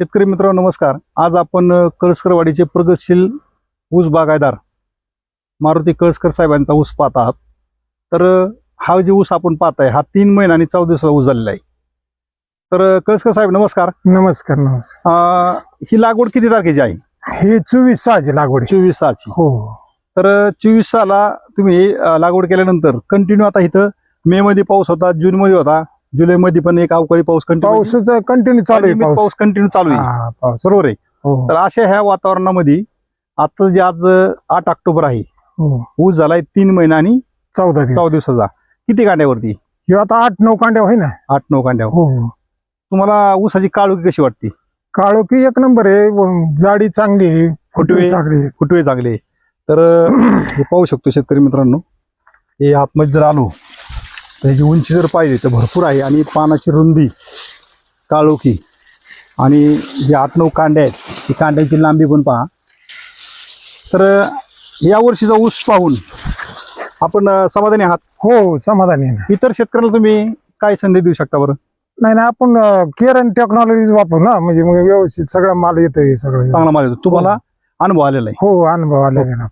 शेतकरी मित्रांनो नमस्कार. आज आपण कळसकरवाडीचे प्रगतशील ऊस बागायदार मारुती कळसकर साहेबांचा ऊस पाहत आहात. तर हा जे ऊस आपण पाहताय हा तीन महिना आणि चौदा दिवसाचा ऊस झालेला आहे. तर कळसकर साहेब नमस्कार. नमस्कार नमस्कार. ही लागवड किती तारखेची आहे? हे चोवीस सहाची लागवड आहे. चोवीस सहाची. हो. तर चोवीस साला तुम्ही लागवड केल्यानंतर कंटिन्यू आता इथं मे मध्ये पाऊस होता जून मध्ये होता. जुलै मध्ये पण एक अवकाळी पाऊस कंटिन्यू कंटिन्यू चालू आहे पाऊस. पाऊस कंटिन्यू चालू आहे. हा, पाऊस. बरोबर आहे. हो तर अशा ह्या वातावरणामध्ये आता जे आज आठ ऑक्टोबर आहे हो. ऊस झालाय तीन महिना आणि चौदा चौदा दिवस दिवसाचा. किती कांड्यावरती? हे आता आठ नऊ कांड्या होई ना? आठ नऊ कांड्यावर हो तुम्हाला ऊसाची काळोखी कशी वाटते? काळोखी एक नंबर आहे. व जाडी चांगली आहे. फुटवे. चांगली आहे. फुटवे चांगले तर अ, हे पाहू शकतो शेतकरी मित्रांनो. हे आतमध्ये जर आलो तर ह्याची उंची जर पाहिली तर भरपूर आहे. आणि पानाची रुंदी काळोखी आणि जे आठ नऊ कांड्या आहेत ती कांड्याची लांबी पण पहा. तर अ, या वर्षीचा ऊस पाहून आपण समाधानी आहात? हो समाधानी आहे ना. इतर शेतकऱ्याला तुम्ही काय संधी देऊ शकता बरं? नाही ना आपण केअर अँड टेक्नॉलॉजी वापरू ना. म्हणजे मग व्यवस्थित सगळं माल येतोय सगळं चांगला माल येतो. तुम्हाला अनुभव आलेला आहे. हो अनुभव आलेला आहे ना.